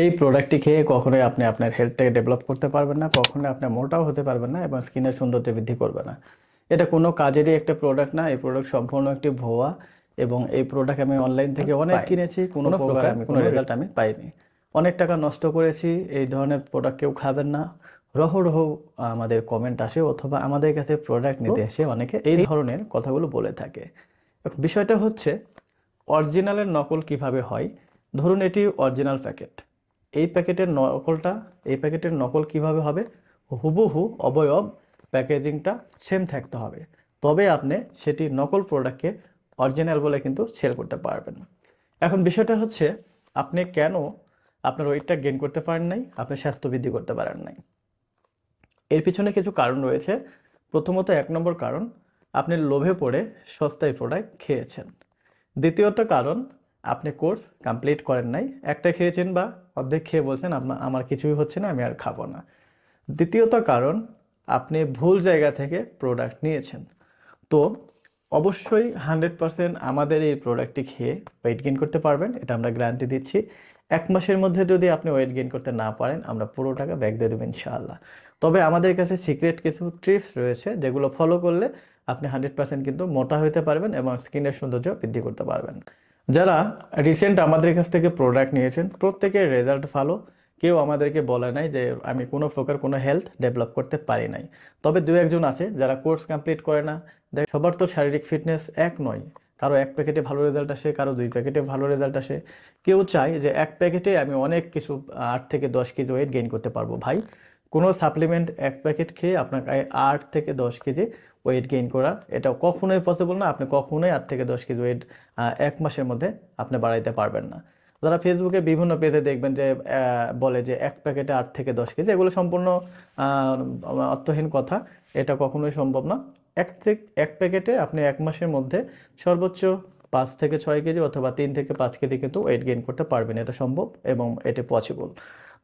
এই প্রোডাক্টটি খেয়ে কখনোই আপনি আপনার হেলথটাকে ডেভেলপ করতে পারবেন না কখনোই আপনি মোটাও হতে পারবেন না এবং স্কিনের সৌন্দর্য বৃদ্ধি করবে না। এটা কোনো কাজেরই একটা প্রোডাক্ট না এই প্রোডাক্ট সম্পূর্ণ একটি ভুয়া এবং এই প্রোডাক্ট আমি অনলাইন থেকে অনেক কিনেছি কোনো প্রকার আমি কোনো রেজাল্ট আমি পাইনি। অনেক টাকা নষ্ট করেছি এই ধরনের প্রোডাক্ট কেউ খাবেন না। রহ রহ আমাদের কমেন্ট আসে অথবা আমাদের কাছে প্রোডাক্ট নিতে এসে অনেকে এই ধরনের কথাগুলো বলে থাকে। বিষয়টা হচ্ছে অরিজিনালের নকল কীভাবে হয়? ধরুন এটি অরিজিনাল প্যাকেট এই প্যাকেটের নকলটা, এই প্যাকেটের নকল কীভাবে হবে? হুবহু অবয়ব প্যাকেজিংটা সেম থাকতে হবে। তবে আপনি সেটি নকল প্রোডাক্টকে অরিজিনাল বলে কিন্তু সেল করতে পারবেন। এখন বিষয়টা হচ্ছে, আপনি কেন আপনার ওয়েটটা গেন করতে পারেন নাই? আপনি স্বাস্থ্য বৃদ্ধি করতে পারেন নাই। এর পিছনে কিছু কারণ রয়েছে। প্রথমত এক নম্বর কারণ, আপনি লোভে পড়ে সস্তায় প্রোডাক্ট খেয়েছেন। দ্বিতীয়ত কারণ আপনি কোর্স কমপ্লিট করেন নাই, একটা খেয়েছেন বা অর্ধেক খেয়ে বলছেন আপনার আমার কিছুই হচ্ছে না, আমি আর খাব না। দ্বিতীয়ত কারণ, আপনি ভুল জায়গা থেকে প্রোডাক্ট নিয়েছেন। তো অবশ্যই হান্ড্রেড পারসেন্ট আমাদের এই প্রোডাক্টটি খেয়ে ওয়েট গেইন করতে পারবেন, এটা আমরা গ্যারান্টি দিচ্ছি। এক মাসের মধ্যে যদি আপনি ওয়েট গেইন করতে না পারেন, আমরা পুরো টাকা ব্যাক দিয়ে দেবো ইনশাআল্লাহ। তবে আমাদের কাছে সিক্রেট কিছু ট্রিপস রয়েছে, যেগুলো ফলো করলে আপনি হান্ড্রেড পার্সেন্ট কিন্তু মোটা হতে পারবেন এবং স্কিনের সৌন্দর্য বৃদ্ধি করতে পারবেন। যারা রিসেন্ট আমাদের কাছ থেকে প্রোডাক্ট নিয়েছেন, প্রত্যেকের রেজাল্ট ভালো। কেউ আমাদেরকে বলে নাই যে আমি কোনো প্রকার কোনো হেলথ ডেভেলপ করতে পারি নাই। তবে দু একজন আছে যারা কোর্স কমপ্লিট করে না। দেখ, সবার তো শারীরিক ফিটনেস এক নয়। কারও এক প্যাকেটে ভালো রেজাল্ট আসে, কারও দুই প্যাকেটে ভালো রেজাল্ট আসে। কেউ চায় যে এক প্যাকেটে আমি অনেক কিছু, আট থেকে দশ কেজি ওয়েট গেইন করতে পারব। ভাই, কোনো সাপ্লিমেন্ট এক প্যাকেট খেয়ে আপনাকে আট থেকে দশ কেজি ওয়েট গেইন করা এটা কখনোই পসিবল না। আপনি কখনোই আট থেকে দশ কেজি ওয়েট এক মাসের মধ্যে আপনি বাড়াইতে পারবেন না। যারা ফেসবুকে বিভিন্ন পেজে দেখবেন যে বলে যে এক প্যাকেটে আট থেকে দশ কেজি, এগুলো সম্পূর্ণ অর্থহীন কথা। এটা কখনোই সম্ভব না। এক থেকে, এক প্যাকেটে আপনি এক মাসের মধ্যে সর্বোচ্চ পাঁচ থেকে ছয় কেজি অথবা তিন থেকে পাঁচ কেজি কিন্তু ওয়েট গেইন করতে পারবেন। এটা সম্ভব এবং এটা পসিবল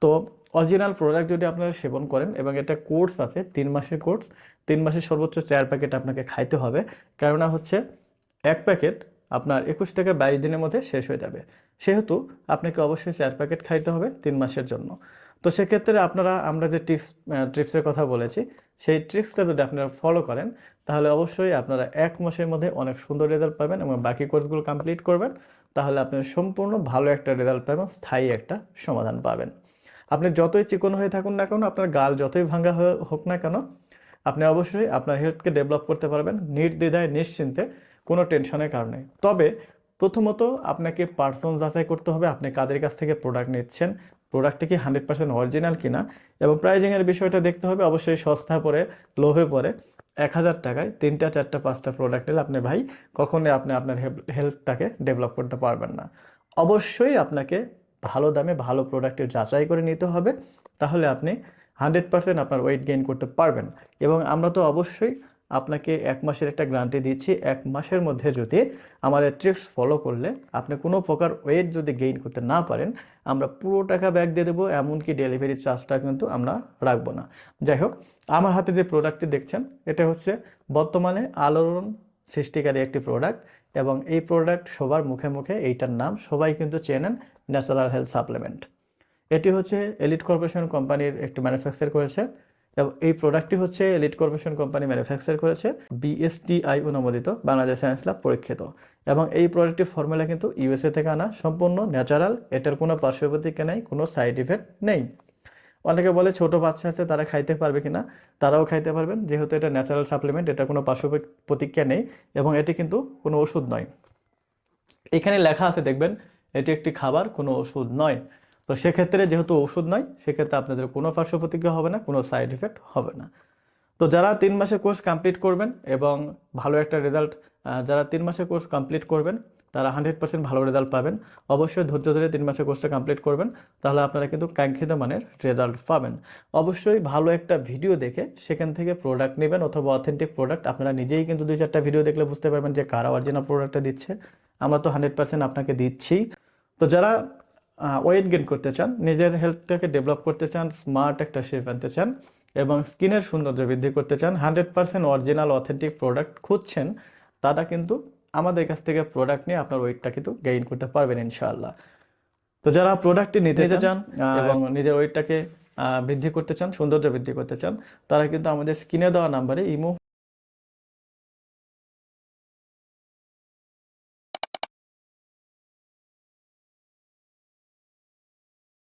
তো অরিজিনাল প্রোডাক্ট যদি আপনারা সেবন করেন এবং এটা কোর্স আছে, তিন মাসের কোর্স তিন মাসের সর্বোচ্চ চার প্যাকেট আপনাকে খাইতে হবে। কেননা হচ্ছে, এক প্যাকেট আপনার একুশ থেকে বাইশ দিনের মধ্যে শেষ হয়ে যাবে। সেহেতু আপনাকে অবশ্যই চার প্যাকেট খাইতে হবে তিন মাসের জন্য। তো সেক্ষেত্রে আপনারা, আমরা যে টিপস ট্রিপসের কথা বলেছি, সেই ট্রিক্সটা যদি আপনারা ফলো করেন, তাহলে অবশ্যই আপনারা এক মাসের মধ্যে অনেক সুন্দর রেজাল্ট পাবেন এবং বাকি কোর্সগুলো কমপ্লিট করবেন। তাহলে আপনি সম্পূর্ণ ভালো একটা রেজাল্ট পাবেন, স্থায়ী একটা সমাধান পাবেন। আপনি যতই চিকন হয়ে থাকুন না কেন, আপনার গাল যতই ভাঙ্গা হোক না কেন, আপনি অবশ্যই আপনার হেলথকে ডেভেলপ করতে পারবেন নির্দ্বিধায়, নিশ্চিন্তে, কোনো টেনশনের কারণে তবে প্রথমত আপনাকে পার্সন যাচাই করতে হবে, আপনি কাদের কাছ থেকে প্রোডাক্ট নিচ্ছেন প্রোডাক্টটি কি হান্ড্রেড পার্সেন্ট অরিজিনাল কিনা, এবং প্রাইজিংয়ের বিষয়টা দেখতে হবে, অবশ্যই সস্তা পরে, লোভে পরে, এক হাজার টাকায় তিনটা, চারটা, পাঁচটা প্রোডাক্ট নিলে আপনি ভাই কখনোই আপনি আপনার হেলথটাকে ডেভেলপ করতে পারবেন না। অবশ্যই আপনাকে ভালো দামে ভালো প্রোডাক্টের যাচাই করে নিতে হবে, তাহলে আপনি হান্ড্রেড পার্সেন্ট আপনার ওয়েট গেইন করতে পারবেন। এবং আমরা তো অবশ্যই আপনাকে এক মাসের একটা গ্যারান্টি দিচ্ছি, এক মাসের মধ্যে যদি আমাদের ট্রিক্স ফলো করলে আপনি কোনো প্রকার ওয়েট যদি গেইন করতে না পারেন, আমরা পুরো টাকা ব্যাক দিয়ে দেবো, এমনকি ডেলিভারি চার্জটা কিন্তু আমরা রাখব না। যাই হোক, আমার হাতে যে প্রোডাক্টটি দেখছেন, এটা হচ্ছে বর্তমানে আলোড়ন সৃষ্টিকারী একটি প্রোডাক্ট এবং এই প্রোডাক্ট সবার মুখে মুখে এইটার নাম সবাই কিন্তু চেনেন ন্যাচারাল হেলথ সাপ্লিমেন্ট। এটি হচ্ছে এলিট কর্পোরেশন কোম্পানির একটি ম্যানুফ্যাকচার করেছে এবং এই প্রোডাক্টটি হচ্ছে এলিট কর্পোরেশন কোম্পানি ম্যানুফ্যাকচার করেছে বিএসটিআই অনুমোদিত, বাংলাদেশ সায়েন্স ল্যাব পরীক্ষিত। এবং এই প্রোডাক্টটির ফর্মুলা কিন্তু ইউএসএ থেকে আনা, সম্পূর্ণ ন্যাচারাল, এটার কোনো পার্শ্ব প্রতিক্রিয়া নেই, কোনো সাইড ইফেক্ট নেই। অনেকে বলে ছোট বাচ্চা আছে, তারা খাইতে পারবে কিনা, তারাও খাইতে পারবেন, যেহেতু এটা ন্যাচারাল সাপ্লিমেন্ট, এটা কোনো পার্শ্ব প্রতিক্রিয়া নেই এবং এটি কিন্তু কোনো ওষুধ নয়। এখানে লেখা আছে, দেখবেন এটি একটি খাবার, কোনো ওষুধ নয়। তো সেক্ষেত্রে যেহেতু ওষুধ নয়, সেক্ষেত্রে আপনাদের কোনো পার্শ্ব প্রতিক্রিয়া হবে না, কোনো সাইড এফেক্ট হবে না। তো যারা তিন মাসের কোর্স কমপ্লিট করবেন এবং ভালো একটা রেজাল্ট যারা তিন মাসের কোর্স কমপ্লিট করবেন, তারা হান্ড্রেড পার্সেন্ট ভালো রেজাল্ট পাবেন। অবশ্যই ধৈর্য ধরে তিন মাসের কোর্সটা কমপ্লিট করবেন, তাহলে আপনারা কিন্তু কাঙ্ক্ষিত মানের রেজাল্ট পাবেন। অবশ্যই ভালো একটা ভিডিও দেখে সেখান থেকে প্রোডাক্ট নেবেন অথবা অথেন্টিক প্রোডাক্ট। আপনারা নিজেই কিন্তু দুই চারটা ভিডিও দেখলে বুঝতে পারবেন যে কারা অরিজিনাল প্রোডাক্টটা দিচ্ছে। আমরা তো হান্ড্রেড পার্সেন্ট আপনাকে দিচ্ছি। তো যারা ওয়েট গেইন করতে চান নিজের হেলথটাকে ডেভেলপ করতে চান স্মার্ট একটা শেপ আনতে চান এবং স্কিনের সৌন্দর্য বৃদ্ধি করতে চান hundred percent original authentic product খুঁজছেন তারা কিন্তু আমাদের কাছ থেকে প্রোডাক্ট নিয়ে আপনার ওয়েটটা কিন্তু গেইন করতে পারবেন ইনশাআল্লাহ। তো যারা প্রোডাক্টটি নিতে চান এবং নিজের ওয়েটটাকে বৃদ্ধি করতে চান সৌন্দর্য বৃদ্ধি করতে চান তারা কিন্তু আমাদের স্ক্রিনে দেওয়া নাম্বারে ইমো